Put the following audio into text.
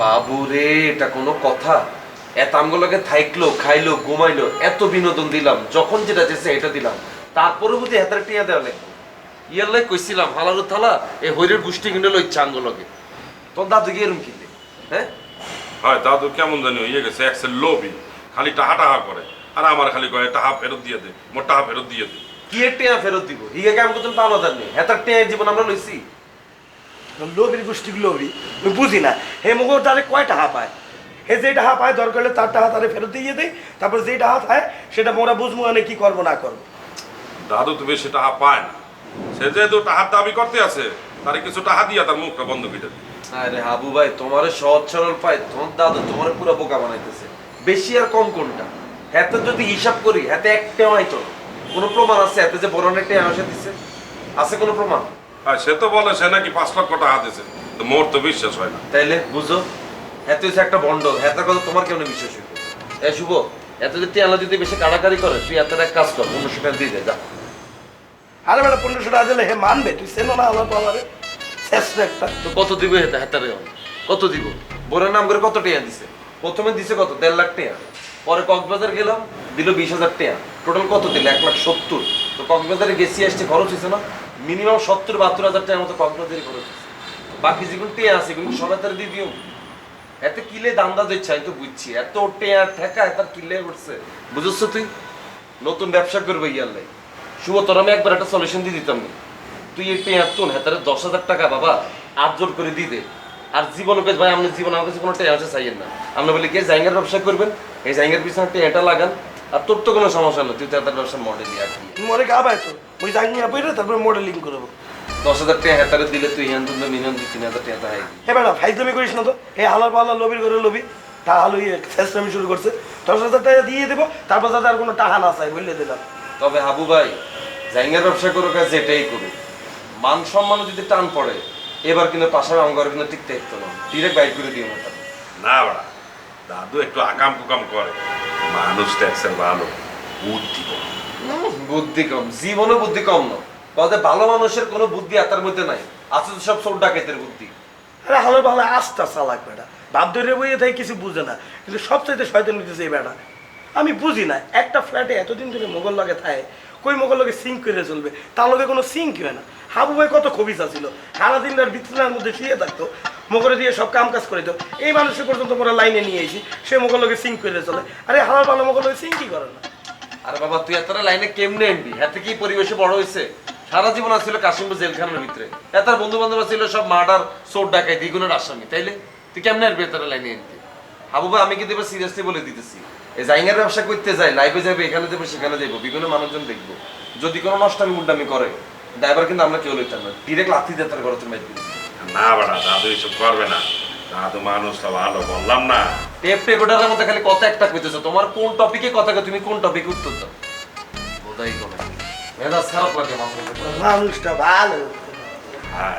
বাবু রে এটা কোনো কথা। এত আমগুলোকে থাইকলো খাইলো ঘুমাইলো এত বিনোদন দিলাম যখন যেটা চেয়েছে এটা দিলাম। তারপরে বুঝি হাতের টিয়া দেওয়া লাগবে। ইয়াল্লাই কইছিলাম হালারু থালা এই হইরের গোষ্ঠী কিনে লই চাঙ্গলকে তোর দাদু গিয়ে এরম কিনলে হ্যাঁ? হয় দাদু কেমন জানি হয়ে গেছে একসের লোভি খালি টাহা টাহা করে। আর আমার খালি কয়ে টাহা ফেরত দিয়ে দে মোর টাহা ফেরত দিয়ে দে। কি টিয়া ফেরত দিব? হিগে কাম করতেন পাওয়া নেই হেতার টিয়া জীবন আমরা লইছি। লোভির গোষ্ঠী লোভি আমি বুঝি না। হে মুখ তারে কয় টাকা পায় হে যে টাকা পায় দরকার হলে তার টাকা তারে ফেরত দিয়ে দেয় তারপর যে টাকা পায় সেটা মোরা বুঝব মানে কি করব না করব। দাদু তুমি বেশি টাহা পায় না। সে যেহেতু টাহার দাবি করতে আছে তারে কিছু টাহা দিয়া তার মুখটা বন্ধ করে আরে হাবু ভাই তোমার সহজ সরল পায়। তোমার দাদু তোমার পুরো বোকা বানাইতেছে। বেশি আর কম কোনটা? হাতে যদি হিসাব করি হাতে এক টেওয়াই তো। কোনো প্রমাণ আছে? হাতে যে বড় অনেক টেয়া আসে দিচ্ছে আছে কোনো প্রমাণ? আর সে তো বলে সে নাকি পাঁচ লক্ষ টাকা দিছে তো মোর তো বিশ্বাস হয় না। তাইলে বুঝো হচ্ছে একটা বন্ড হাতের কথা তোমার কেমন বিশ্বাস হইব? এ শুভ এত যদি টেয়ালা যদি বেশি কাড়াকাড়ি করে তুই এত এক কাজ কর পনেরোশো টাকা দিয়ে দে যা। আরে বেটা পনেরোশো টাকা দিলে হে মানবে তুই সেনো না আমার বাবারে? একটা। তো কত দিব হেতে হাতারে কত দিব? বোরের নাম করে কত টেয়া দিছে? প্রথমে দিছে কত? দেড় লাখ টেয়া। পরে কক্সবাজার গেলাম দিল বিশ হাজার টেয়া। টোটাল কত দিল? এক লাখ সত্তর। তো কক্সবাজারে গেছি আসছে খরচ হয়েছে না? মিনিমাম সত্তর, বাহাত্তর হাজার টাকার মতো কক্সবাজারে খরচ বাকি যেগুলো টেয়া আছে এগুলো সবাই দিয়ে দিও। এত কিলে দান্দা দিচ্ছে আমি তো বুঝছি। এত টেয়া ঠেকা, এত কিলে করছে বুঝছ তুই? নতুন ব্যবসা করবে ইয়াল্লাই শুভ, তোর আমি একবার একটা সলিউশন দিয়ে দিতাম। তুই এই টেয়া তুন হেতারে দশ হাজার টাকা, বাবা, আট জোর করে দিয়ে দে। আর জীবন কাজ ভাই, আপনি জীবন, আমার কাছে কোনো টেয়া আছে, চাইয়েন না। আপনি বলি কে জাইঙ্গার ব্যবসা করবেন? এই জাইঙ্গার পিছনে টেয়াটা লাগান। আর তোর তো কোনো সমস্যা নেই তুই তো হেতার ব্যবসার মডেলই আর কি মরে গা পায় তো ওই জানি না বইরে তারপরে মডেলিং করব। দশ হাজার টাকা হেতারে দিলে তুই হ্যান তুললে মিনিমাম দুই তিন হাজার টাকা হয় হে বেটা ফাইজলামি করিস না তো। হে হালার পাল্লা লোভির করে লবি। তা হালু ইয়ে শেষরামি শুরু করছে। দশ হাজার টাকা দিয়ে দেবো তারপর যাতে আর কোনো টাকা না চাই বললে দিলাম। তবে হাবু ভাই জাইঙ্গার ব্যবসা করুক আর যেটাই করুক মান সম্মান যদি টান পড়ে এবার কিন্তু পাশাপাশি আমার কিন্তু ঠিক থাকতো না। ডিরেক্ট বাইক করে দিও না না বড়া দাদু একটু আকাম কুকাম করে। মানুষটা একসের ভালো। বুদ্ধি কম। বুদ্ধি কম। জীবনে বুদ্ধি কম না। বলতে ভালো মানুষের কোনো বুদ্ধি আতার মধ্যে নাই। আছে তো সব চোর ডাকাতের বুদ্ধি। আরে হালার পাল্লা আস্তা চালাক বেটা। বাপ ধরে বইয়ে থাকে কিছু বুঝে না। কিন্তু সবচাইতে শয়তান হইতেছে এই বেটা। আমি বুঝি না একটা ফ্ল্যাটে এতদিন ধরে মোগল লগে থাকে কই মোগল লগে সিঙ্ক করে চলবে? তার লগে কোনো সিঙ্ক হয় না। হাবু ভাই কত খবিসা ছিল সারাদিন আর বিছানার মধ্যে শুয়ে থাকতো মোগরে দিয়ে সব কাম কাজ করে দিত এই মানুষের পর্যন্ত মোরা লাইনে নিয়ে এসি সে মোগল লগে সিঙ্ক করে চলে। আরে হালার পাল্লা মোগল লগে সিঙ্কই করে না? আর বাবা, তুই এতটা লাইনে কেমনে এনবি হাতে কি পরিবেশে বড় হয়েছে সারা জীবন ছিল কাশিমপুর জেলখানার ভিতরে। এতার বন্ধু বান্ধব ছিল সব মার্ডার, চোর ডাকাই দ্বিগুণের আসামি, তাইলে? তুই কেমনে আসবি এত লাইনে এনতে হাবু ভাই আমি কিন্তু এবার সিরিয়াসলি বলে দিতেছি। এই জাইঙ্গার ব্যবসা করতে যাই লাইভে যাবে এখানে যাব সেখানে যাব বিভিন্ন মানুষজন দেখব। যদি কোনো নষ্টামি মুন্ডামি করে ড্রাইভার কিন্তু আমরা কেউ লইতাম না। ডিরেক্ট লাথি দিয়ে তার। না বড়া দাদু এইসব করবে না। দাদু মানুষটা ভালো বললাম না। টেপ রেকর্ডারের মধ্যে খালি কথা একটা কইতেছো তোমার কোন টপিকে কথা তুমি কোন টপিকে উত্তর দাও? কোন মেজাজ খারাপ লাগে। মানুষটা ভালো। হ্যাঁ।